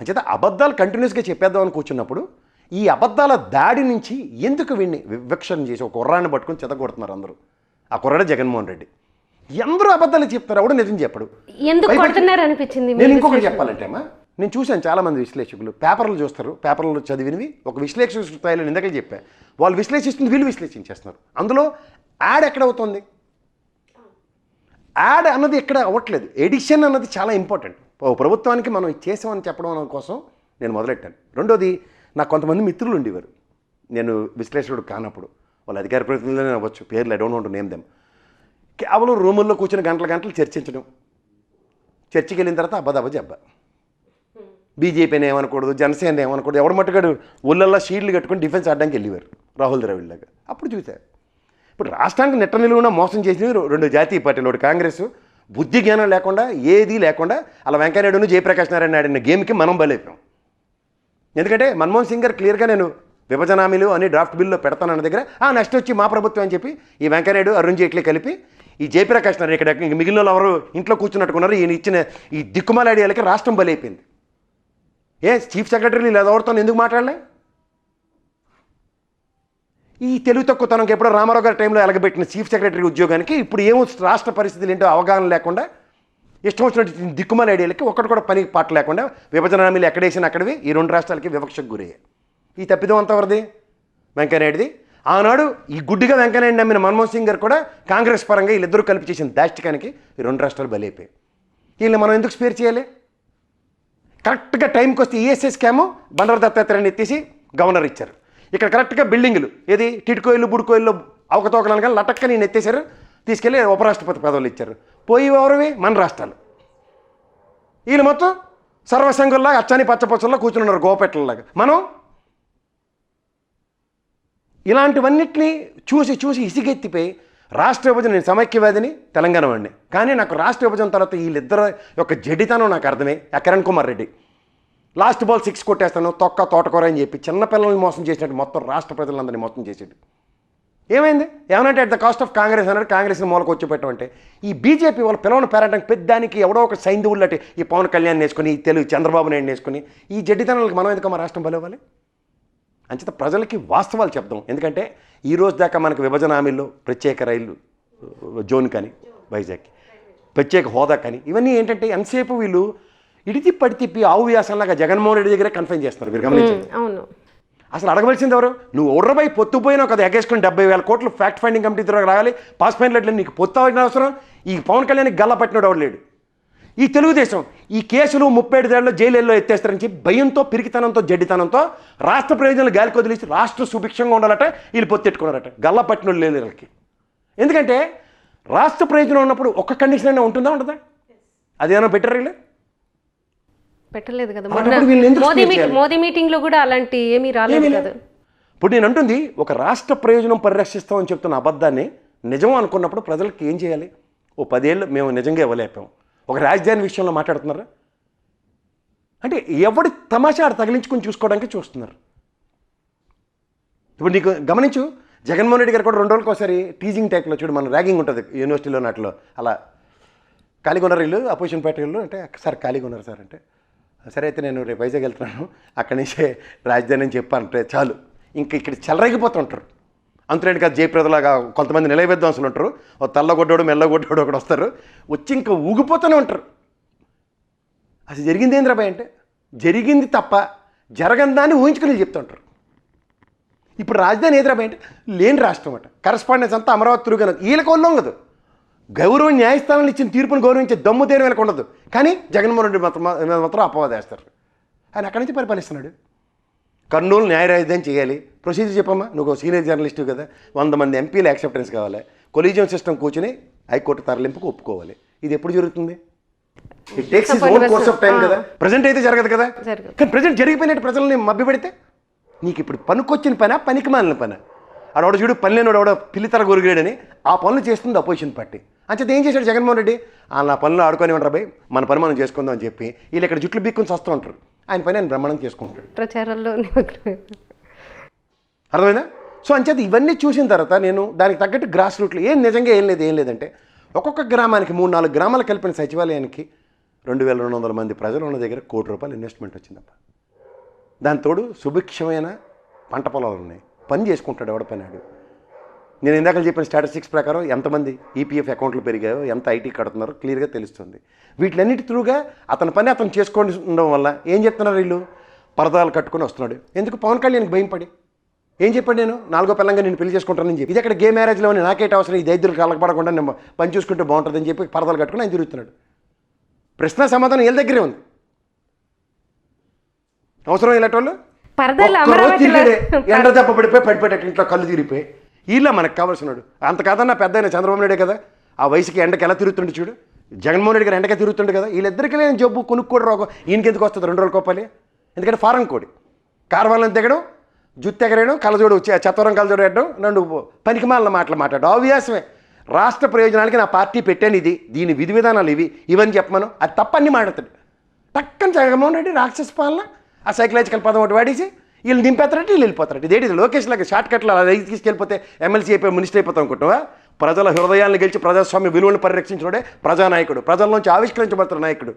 అంచేత అబద్ధాలు కంటిన్యూస్గా చెప్పేద్దామని కూర్చున్నప్పుడు ఈ అబద్ధాల దాడి నుంచి ఎందుకు వీడిని వివక్షణ చేసి ఒక కుర్రాన్ని పట్టుకొని చెదగొడుతున్నారు అందరూ? ఆ కుర్రాడే జగన్మోహన్ రెడ్డి. అందరూ అబద్ధాలు చెప్తారు ఎవడు నిజం చెప్పడు. అనిపించింది నేను ఇంకొకటి చెప్పాలంటే అమ్మా నేను చూశాను చాలా మంది విశ్లేషకులు పేపర్లు చూస్తారు పేపర్లు చదివినవి ఒక విశ్లేషక స్థాయిలో ఇందాక చెప్పా వాళ్ళు విశ్లేషిస్తుంది వీళ్ళు విశ్లేషించేస్తున్నారు. అందులో యాడ్ ఎక్కడ అవుతుంది యాడ్ అన్నది ఎక్కడ అవ్వట్లేదు. ఎడిషన్ అన్నది చాలా ఇంపార్టెంట్ ప్రభుత్వానికి మనం చేసామని చెప్పడం కోసం నేను మొదలెట్టాను. రెండోది నాకు కొంతమంది మిత్రులు ఉండేవారు. నేను విశ్లేషకుడు కానప్పుడు. వాళ్ళ అధికార ప్రతినిధులనే అవ్వచ్చు. పేర్లు I don't want name them. కేవలం రూముల్లో కూర్చొని గంటల గంటలు చర్చించడం. చర్చికి వెళ్ళిన తర్వాత అబ్బదబ్బ జబ్బ. బీజేపీని ఏమనకూడదు జనసేన ఏమనకూడదు ఎవడు మట్టుగాడు ఒళ్ళల్లో షీల్డ్లు కట్టుకొని డిఫెన్స్ ఆడడానికి వెళ్ళేవారు రాహుల్ ద్రవిడ్లాగా అప్పుడు చూశారు. ఇప్పుడు రాష్ట్రానికి నిట్ట నిలువున మోసం చేసినవి రెండు జాతీయ పార్టీలు ఒకటి కాంగ్రెస్ బుద్ధి జ్ఞానం లేకుండా ఏది లేకుండా అలా వెంకయ్యనాయుడును జయప్రకాష్ నారాయణ ఆడిన గేమ్కి మనం బలైపోయాం. ఎందుకంటే మన్మోహన్ సింగ్ గారు క్లియర్గా నేను విభజన హామీలు అని డ్రాఫ్ట్ బిల్లో పెడతానన్న దగ్గర ఆ నెక్స్ట్ వచ్చి మా ప్రభుత్వం అని చెప్పి ఈ వెంకయ్యనాయుడు అరుణ్ జైట్లీ కలిపి ఈ జయప్రకాష్ నారాయణ ఇక్కడ మిగిలిన వాళ్ళు ఎవరు ఇంట్లో కూర్చున్నట్టుకున్నారు ఈయన ఇచ్చిన ఈ దిక్కుమాల ఐడియాలకి రాష్ట్రం బలైపోయింది. ఏ చీఫ్ సెక్రటరీ లేదా ఎవరితో ఎందుకు మాట్లాడలే? ఈ తెలుగు తక్కువతనంకి ఎప్పుడో రామారావు గారి టైంలో ఎలగబెట్టిన చీఫ్ సెక్రటరీ ఉద్యోగానికి ఇప్పుడు ఏమో రాష్ట్ర పరిస్థితులు ఏంటో అవగాహన లేకుండా ఇష్టం వచ్చినట్టు దిక్కుమాల ఐడియాలకి ఒకటి కూడా పని పాట లేకుండా విభజన హామీలు ఎక్కడేసిన అక్కడివి ఈ రెండు రాష్ట్రాలకి వివక్షకు గురయ్యాయి. ఈ తప్పిదం అంతవరది వెంకయ్యనాయుడిది. ఆనాడు ఈ గుడ్డిగా వెంకయ్యనాయుడు నమ్మిన మన్మోహన్ సింగ్ గారు కూడా కాంగ్రెస్ పరంగా వీళ్ళిద్దరూ కలిపి చేసిన దాష్టికానికి ఈ రెండు రాష్ట్రాలు బలైపోయాయి. వీళ్ళని మనం ఎందుకు స్పేర్ చేయాలి? కరెక్ట్గా టైంకి వస్తే ఈఎస్ఎస్ స్కాము బండర దత్తాత్రేయని ఎత్తేసి గవర్నర్ ఇచ్చారు. ఇక్కడ కరెక్ట్గా బిల్డింగులు. ఏది? టిట్కోయిలు బుడుకోయిల్లో అవకతవకలను కానీ లటక్క నేను తీసుకెళ్ళి ఉపరాష్ట్రపతి పదవులు ఇచ్చారు. పోయి ఎవరివి? మన రాష్ట్రాలు. వీళ్ళు మొత్తం సర్వసంఘుల్లాగా అచ్చాని పచ్చపచ్చల్లో కూర్చుని ఉన్నారు గోపెట్లలాగా. మనం ఇలాంటివన్నిటిని చూసి చూసి ఇసిగెత్తిపోయి రాష్ట్ర విభజన నేను సమైక్యవాదిని తెలంగాణ వాడిని. కానీ నాకు రాష్ట్ర విభజన తర్వాత వీళ్ళిద్దరు యొక్క జడితనం నాకు అర్థమే. Kiran Kumar Reddy. Last ball six కొట్టేస్తాను తొక్క తోటకూర అని చెప్పి చిన్న పిల్లల్ని మోసం చేసినట్టు మొత్తం రాష్ట్ర ప్రజలందరినీ మోసం చేసాడు. ఏమైంది? ఏమనంటే at the cost of Congress అన్నాడు కాంగ్రెస్ని మూలకు వచ్చి పెట్టమంటే ఈ బీజేపీ వాళ్ళ పిల్లలను పేరడానికి పెద్దానికి ఎవడో ఒక సైంధవుళ్ళటి ఈ పవన్ కళ్యాణ్ వేసుకుని ఈ తెలుగు చంద్రబాబు నాయుడు వేసుకుని ఈ జడ్డితనాలకు మనం ఎందుకు మా రాష్ట్రం బలవ్వాలి? అంచేత ప్రజలకి వాస్తవాలు చెప్దాం. ఎందుకంటే ఈ రోజు దాకా మనకు విభజన హామీల్లో ప్రత్యేక రైలు జోన్ కానీ వైజాగ్ ప్రత్యేక హోదా కానీ ఇవన్నీ ఏంటంటే ఎంతసేపు వీళ్ళు ఇడితి పడి తిప్పి ఆవు వ్యాసంలాగా జగన్మోహన్ రెడ్డి దగ్గరే కన్ఫైన్ చేస్తున్నారు మీరు గమనించండి. అవును. అసలు అడగవలసింది ఎవరు? నువ్వు ఒర్రబై పొత్తు పోయినా కదా ఎగేసుకుని డెబ్బై వేల కోట్లు ఫ్యాక్ట్ ఫైండింగ్ కమిటీ ద్వారా రావాలి పాస్పోర్ట్ లెట్లు నీకు పొత్తు అవ్వాల్సిన అవసరం ఈ పవన్ కళ్యాణ్కి గల్ల పట్టినోడు ఎవడు లేడు? ఈ తెలుగుదేశం ఈ కేసులు ముప్పై ఏడు ఏళ్ళలో జైలులో ఎత్తేస్తారని చెప్పి భయంతో పిరికితనంతో జడ్డితనంతో రాష్ట్ర ప్రయోజనాలు గాలికి వదిలేసి రాష్ట్ర సుభిక్షంగా ఉండాలట వీళ్ళు పొత్తెట్టుకున్నారట గల్ల పట్టినోడు లేదు వీళ్ళకి. ఎందుకంటే రాష్ట్ర ప్రయోజనం ఉన్నప్పుడు ఒక్క కండిషన్ అయినా ఉంటుందా ఉండదా? అదేమైనా పెట్టారు వీళ్ళు? పెట్టలేదు కదా. మోదీ? మోదీ మీటింగ్లో కూడా అలాంటి ఏమీ రాలేదు కదా. ఇప్పుడు నేను అంటుంది ఒక రాష్ట్ర ప్రయోజనం పరిరక్షిస్తామని చెప్తున్న అబద్ధాన్ని నిజం అనుకున్నప్పుడు ప్రజలకు ఏం చేయాలి? ఓ పదేళ్ళు మేము నిజంగా ఇవ్వలేపాం ఒక రాజధాని విషయంలో మాట్లాడుతున్నారా? అంటే ఎవడి తమాషా ఆడ తగిలించుకుని చూసుకోవడానికి చూస్తున్నారు. ఇప్పుడు నీకు గమనించు జగన్మోహన్ రెడ్డి గారు కూడా రెండు రోజులకు ఒకసారి టీజింగ్ టైప్లో చూడు మన ర్యాగింగ్ ఉంటుంది యూనివర్సిటీలో నాటిలో. అలా ఖాళీగా ఉన్నారు వీళ్ళు అపోజిషన్ పార్టీ వాళ్ళు అంటే సార్ ఖాళీగా ఉన్నారు సార్ అంటే. సరే అయితే నేను రేపు వైజాగ్ వెళ్తున్నాను. అక్కడి నుంచే రాజధాని అని చెప్పానంటే చాలు. ఇంక ఇక్కడ చెలరేగిపోతుంటారు. అంతులేంటి కాదు జయప్రదలాగా కొంతమంది నిలయ విద్వాంసులు ఉంటారు. ఓ తెల్లగొడ్డోడు మెల్లగొడ్డోడు ఒకడు వస్తారు. వచ్చి ఇంకా ఊగిపోతూనే ఉంటారు. అసలు జరిగింది ఏంద్రా భయ అంటే? జరిగింది తప్ప జరగని దాన్ని ఊహించుకుని చెప్తుంటారు. ఇప్పుడు రాజధాని ఏదిరా అంటే? లేని రాష్ట్రం అట. కరస్పాండెన్స్ అంతా అమరావతి తిరుగు వీళ్ళకి ఒళ్ళం కదా గౌరవం న్యాయస్థానాలు ఇచ్చిన తీర్పును గౌరవించే దమ్ము దేని వీళ్ళకి ఉండదు. కానీ జగన్మోహన్ రెడ్డి మాత్రం మాత్రం అపవాదేస్తారు ఆయన అక్కడి నుంచి పరిపాలిస్తున్నాడు? కర్నూలు న్యాయ రాజధాని చేయాలి. ప్రొసీజర్ చెప్పమ్మా. నువ్వు సీనియర్ జర్నలిస్టు కదా. వంద మంది ఎంపీల యాక్సెప్టెన్స్ కావాలి. కొలీజియం సిస్టమ్ కూర్చుని హైకోర్టు తరలింపుకు ఒప్పుకోవాలి. ఇది ఎప్పుడు జరుగుతుంది? It takes is own course of time కదా. ప్రజెంట్ అయితే జరగదు కదా. కానీ ప్రజెంట్ జరిగిపోయినట్టు ప్రజల్ని మభ్య పెడితే నీకు ఇప్పుడు పనికొచ్చిన పని పనికి మాలిన పని? ఆడవాడు చూడు పని లేనివాడు ఎవడో పిల్లితర గురిగాడని ఆ పనులు చేస్తుంది అపోజిషన్ పార్టీ అంచేత ఏం చేశాడు జగన్మోహన్ రెడ్డి? ఆ నా పనులు ఆడుకొని ఉంటారు భయ్ మన పని మనం చేసుకుందాం అని చెప్పి వీళ్ళు ఇక్కడ జుట్లు బిక్కుని వస్తూ ఉంటారు. ఆయన పని ఆయన బ్రహ్మాండం చేసుకుంటాడు. ప్రచారంలో అర్థమైందా? సో అంచేత ఇవన్నీ చూసిన తర్వాత నేను దానికి తగ్గట్టు గ్రాస్ రూట్లో ఏం నిజంగా ఏం లేదు ఏం లేదంటే ఒక్కొక్క గ్రామానికి మూడు నాలుగు గ్రామాలు కలిపిన సచివాలయానికి రెండు వేల రెండు వందల మంది ప్రజలు ఉన్న దగ్గర కోటి రూపాయలు ఇన్వెస్ట్మెంట్ వచ్చిందప్ప. దాని తోడు సుభిక్షమైన పంట పొలాలు ఉన్నాయి. పని చేసుకుంటాడు ఎవడ పనాడు నేను ఇందాక చెప్పిన స్టాటిస్టిక్స్ ప్రకారం ఎంతమంది ఈపీఎఫ్ అకౌంట్లు పెరిగాయో ఎంత ఐటీ కడుతున్నారో క్లియర్గా తెలుస్తుంది. వీటిలన్నిటి త్రూగా అతని పని అతను చేసుకొని ఉండడం వల్ల ఏం చెప్తున్నారు వీళ్ళు? పరదాలు కట్టుకొని వస్తున్నాడు. ఎందుకు? పవన్ కళ్యాణ్కి భయం పడి. ఏం చెప్పాడు నేను? నాలుగో పిల్లంగా నేను పెళ్ళి చేసుకుంటానని చెప్పి. ఇది అక్కడ గే మ్యారేజ్లో నాకేట అవసరం? ఈ దైద్యులు కలగపడకుండా నేను పని చూసుకుంటే బాగుంటుందని చెప్పి పరదాలు కట్టుకుని ఆయన తిరుగుతున్నాడు. ప్రశ్న సమాధానం వీళ్ళ దగ్గరే ఉంది. అవసరం ఇలాంటి తిరిగాడే. ఎండ దెబ్బ పడిపోయి పడిపోయాడు ఇంట్లో కళ్ళు తిరిగిపోయి వీళ్ళ మనకు కావాల్సినాడు. అంత కాదన్నా పెద్ద ఆయన చంద్రబాబు నాయుడే కదా? ఆ వయసుకి ఎండకి ఎలా తిరుగుతుండే చూడు? జగన్మోహన్ రెడ్డి గారు ఎండకే తిరుగుతుండే కదా? వీళ్ళిద్దరికీ లేని జబ్బు కొనుక్కోడు రోగం. ఈయనకి ఎందుకు వస్తుంది రెండు రోజులు కోపాలి? ఎందుకంటే ఫారం కోడి. కార్వాలను దిగడం జుత్తు ఎగరేయడం కలజోడు చె- చత్వరం కలజోడు వేయడం రెండు పనికిమాలిన మాటలు మాట్లాడు అవ్యాసమే రాష్ట్ర ప్రయోజనానికి నా పార్టీ పెట్టాను ఇది. దీని విధి విధానాలు ఇవి. ఇవని చెప్పమను. అది తప్పన్నీ మాట్లాడతాడు టక్కని జగన్మోహన్ రెడ్డి రాక్షస పాలన ఆ సైకలాజికల్ పదం ఒకటి వాడేసి వీళ్ళు నింపేస్తారంటే వీళ్ళు వెళ్ళిపోతారు ఇదేంటి లోకేష్ లాగా షార్ట్ కట్లు అలా తీసుకెళ్ళిపోతే ఎమ్మెల్సీ అయిపోయి మినిస్టర్ అయిపోతాం అనుకుంటావా ప్రజల హృదయాలను గెలిచి ప్రజాస్వామ్య విలువలను పరిరక్షించడే ప్రజానాయకుడు. ప్రజల నుంచి ఆవిష్కరించబడుతున్న నాయకుడు.